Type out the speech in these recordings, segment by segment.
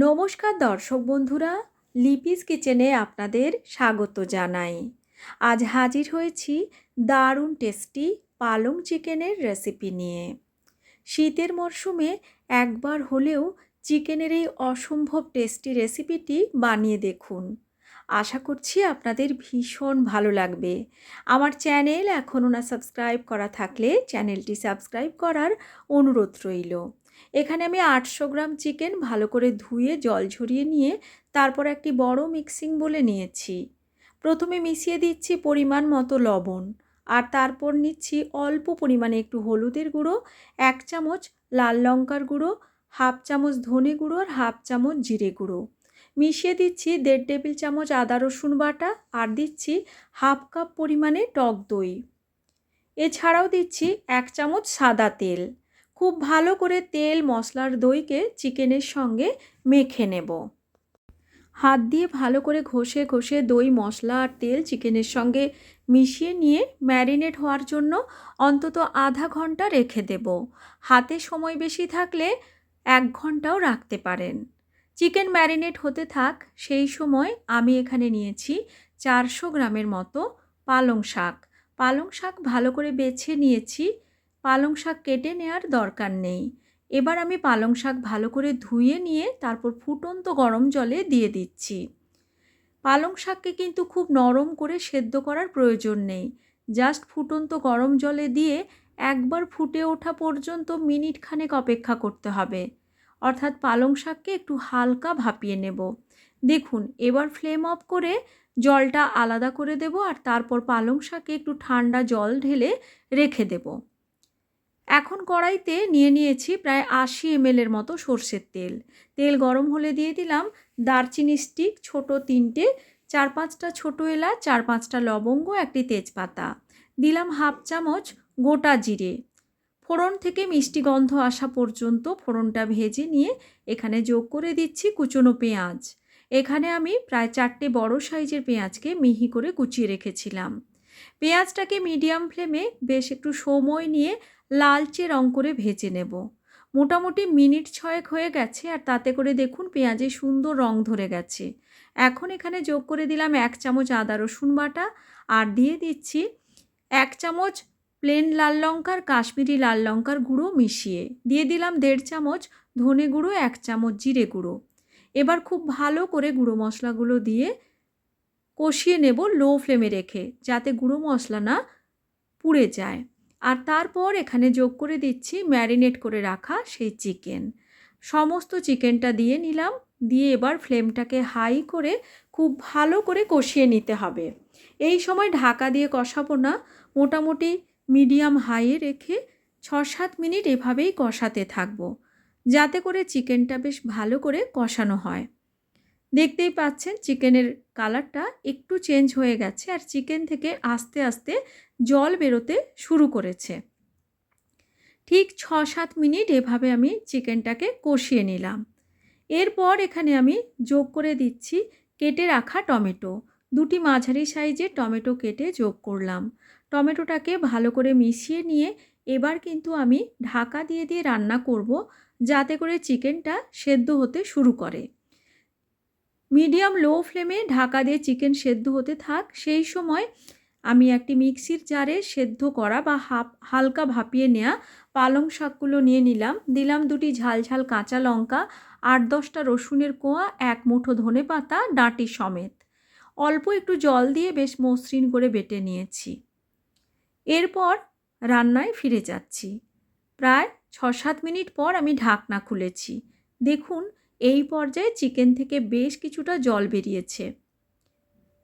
নমস্কার দর্শক বন্ধুরা, লিপিস কিচেনে আপনাদের স্বাগত জানাই। আজ হাজির হয়েছি দারুণ টেস্টি পালং চিকেনের রেসিপি নিয়ে। শীতের মরশুমে একবার হলেও চিকেনের এই অসম্ভব টেস্টি রেসিপিটি বানিয়ে দেখুন। আশা করছি আপনাদের ভীষণ ভালো লাগবে। আমার চ্যানেল এখনও না সাবস্ক্রাইব করা থাকলে চ্যানেলটি সাবস্ক্রাইব করার অনুরোধ রইল। এখানে আমি আটশো গ্রাম চিকেন ভালো করে ধুয়ে জল ঝরিয়ে নিয়ে তারপর একটি বড় মিক্সিং বলে নিয়েছি। প্রথমে মিশিয়ে দিচ্ছি পরিমাণ মতো লবণ আর তারপর নিচ্ছি অল্প পরিমাণে একটু হলুদের গুঁড়ো, এক চামচ লাল লঙ্কার গুঁড়ো, হাফ চামচ ধনে গুঁড়ো আর হাফ চামচ জিরে গুঁড়ো। মিশিয়ে দিচ্ছি দেড় টেবিল চামচ আদা রসুন বাটা আর দিচ্ছি হাফ কাপ পরিমাণে টক দই। এছাড়াও দিচ্ছি এক চামচ সাদা তেল। খুব ভালো করে তেল মশলার দইকে চিকেনের সঙ্গে মেখে নেব। হাত দিয়ে ভালো করে ঘষে ঘষে দই, মশলা আর তেল চিকেনের সঙ্গে মিশিয়ে নিয়ে ম্যারিনেট হওয়ার জন্য অন্তত আধা ঘণ্টা রেখে দেব। হাতে সময় বেশি থাকলে এক ঘন্টাও রাখতে পারেন। চিকেন ম্যারিনেট হতে থাক, সেই সময় আমি এখানে নিয়েছি চারশো গ্রামের মতো পালং শাক। পালং শাক ভালো করে বেছে নিয়েছি। পালং শাক কেটে নেওয়ার দরকার নেই। এবার আমি পালং শাক ভালো করে ধুয়ে নিয়ে তারপর ফুটন্ত গরম জলে দিয়ে দিচ্ছি। পালং শাককে কিন্তু খুব নরম করে সেদ্ধ করার প্রয়োজন নেই। জাস্ট ফুটন্ত গরম জলে দিয়ে একবার ফুটে ওঠা পর্যন্ত মিনিট খানেক অপেক্ষা করতে হবে। অর্থাৎ পালং শাককে একটু হালকা ভাপিয়ে নেব। দেখুন, এবার ফ্লেম অফ করে জলটা আলাদা করে দেব আর তারপর পালং শাকে একটু ঠান্ডা জল ঢেলে রেখে দেবো। এখন কড়াইতে নিয়ে নিয়েছি প্রায় আশি এমএলের মতো সর্ষের তেল। তেল গরম হলে দিয়ে দিলাম দারচিনি স্টিক, ছোট তিনটে, চার পাঁচটা ছোটো এলাচ, চার পাঁচটা লবঙ্গ, একটি তেজপাতা। দিলাম হাফ চামচ গোটা জিরে। ফোড়ন থেকে মিষ্টি গন্ধ আসা পর্যন্ত ফোড়নটা ভেজে নিয়ে এখানে যোগ করে দিচ্ছি কুচনো পেঁয়াজ। এখানে আমি প্রায় চারটে বড় সাইজের পেঁয়াজকে মিহি করে কুচিয়ে রেখেছিলাম। পেঁয়াজটাকে মিডিয়াম ফ্লেমে বেশ একটু সময় নিয়ে লালচে রং করে ভেজে নেব। মোটামুটি মিনিট ছয়েক হয়ে গেছে আর তাতে করে দেখুন পেঁয়াজে সুন্দর রং ধরে গেছে। এখন এখানে যোগ করে দিলাম এক চামচ আদা রসুন বাটা আর দিয়ে দিচ্ছি এক চামচ প্লেন লাল লঙ্কার, কাশ্মীরি লাল লঙ্কার গুঁড়ো মিশিয়ে। দিয়ে দিলাম দেড় চামচ ধনে গুঁড়ো, এক চামচ জিরে গুঁড়ো। এবার খুব ভালো করে গুঁড়ো মশলাগুলো দিয়ে কষিয়ে নেব লো ফ্লেমে রেখে, যাতে গুঁড়ো মশলা না পুড়ে যায়। আর তারপর এখানে যোগ করে দিচ্ছি ম্যারিনেট করে রাখা সেই চিকেন। সমস্ত চিকেনটা দিয়ে নিলাম, দিয়ে এবার ফ্লেমটাকে হাই করে খুব ভালো করে কষিয়ে নিতে হবে। এই সময় ঢাকা দিয়ে কষাবো না, মোটামুটি মিডিয়াম হাইয়ে রেখে ছ সাত মিনিট এভাবেই কষাতে থাকব, যাতে করে চিকেনটা বেশ ভালো করে কষানো হয়। দেখতেই পাচ্ছেন, চিকেনের কালারটা একটু চেঞ্জ হয়ে গেছে আর চিকেন থেকে আস্তে আস্তে জল বেরোতে শুরু করেছে। ঠিক ছ সাত মিনিট এভাবে আমি চিকেনটাকে কষিয়ে নিলাম। এরপর এখানে আমি যোগ করে দিচ্ছি কেটে রাখা টমেটো। দুটি মাঝারি সাইজের টমেটো কেটে যোগ করলাম। টমেটোটাকে ভালো করে মিশিয়ে নিয়ে এবার কিন্তু আমি ঢাকা দিয়ে দিয়ে রান্না করব, যাতে করে চিকেনটা সেদ্ধ হতে শুরু করে। মিডিয়াম লো ফ্লেমে ঢাকা দিয়ে চিকেন সেদ্ধ হতে থাক। সেই সময় আমি একটি মিক্সির জারে সেদ্ধ করা বা হালকা ভাপিয়ে নেওয়া পালং শাকগুলো নিয়ে নিলাম। দিলাম দুটি ঝাল ঝাল কাঁচা লঙ্কা, আট দশটা রসুনের কোয়া, এক মুঠো ধনে পাতা, ডাঁটি সমেত। অল্প একটু জল দিয়ে বেশ মসৃণ করে বেটে নিয়েছি। এরপর রান্নায় ফিরে যাচ্ছি। প্রায় ছ সাত মিনিট পর আমি ঢাকনা খুলেছি। দেখুন এই পর্যায়ে চিকেন থেকে বেশ কিছুটা জল বেরিয়েছে।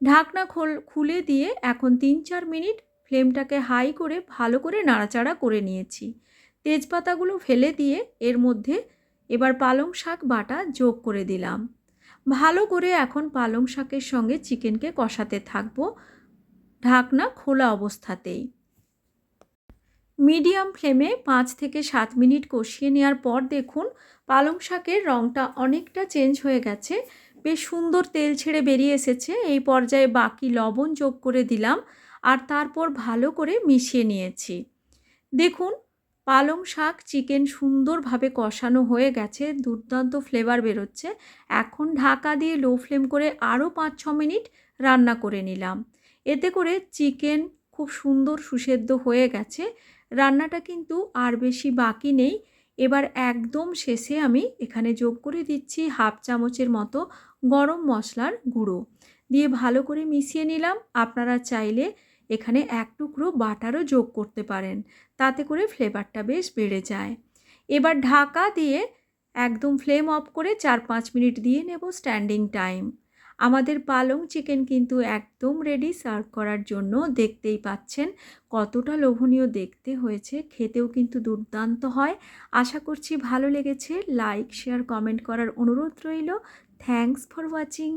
ঢাকনা খোল, খুলে দিয়ে এখন তিন চার মিনিট ফ্লেমটাকে হাই করে ভালো করে নাড়াচাড়া করে নিয়েছি। তেজপাতাগুলো ফেলে দিয়ে এর মধ্যে এবার পালং শাক বাটা যোগ করে দিলাম। ভালো করে এখন পালং শাকের সঙ্গে চিকেনকে কষাতে থাকব ঢাকনা খোলা অবস্থাতেই। মিডিয়াম ফ্লেমে পাঁচ থেকে সাত মিনিট কষিয়ে নেওয়ার পর দেখুন পালং শাকের রঙটা অনেকটা চেঞ্জ হয়ে গেছে। বেশ সুন্দর তেল ছেড়ে বেরিয়ে এসেছে। এই পর্যায়ে বাকি লবণ যোগ করে দিলাম আর তারপর ভালো করে মিশিয়ে নিয়েছি। দেখুন পালং শাক চিকেন সুন্দরভাবে কষানো হয়ে গেছে, দুর্দান্ত ফ্লেভার বেরোচ্ছে। এখন ঢাকা দিয়ে লো ফ্লেম করে আরও পাঁচ ছ মিনিট রান্না করে নিলাম। এতে করে চিকেন খুব সুন্দর সুসেদ্ধ হয়ে গেছে। রান্নাটা কিন্তু আর বেশি বাকি নেই। এবার একদম শেষে আমি এখানে যোগ করে দিচ্ছি হাফ চামচের মতো গরম মশলার গুঁড়ো। দিয়ে ভালো করে মিশিয়ে নিলাম। আপনারা চাইলে এখানে এক টুকরো বাটারও যোগ করতে পারেন। তাতে করে ফ্লেভারটা বেশ বেড়ে যায়। এবার ঢাকা দিয়ে একদম ফ্লেম অফ করে চার পাঁচ মিনিট দিয়ে নেব স্ট্যান্ডিং টাইম। আমাদের পালং চিকেন কিন্তু একদম রেডি সার্ভ করার জন্য দেখতেই পাচ্ছেন, কতটা লোভনীয় দেখতে হয়েছে, খেতেও কিন্তু দুর্দান্ত হয়। আশা করছি ভালো লেগেছে লাইক শেয়ার কমেন্ট করার অনুরোধ রইল। Thanks for watching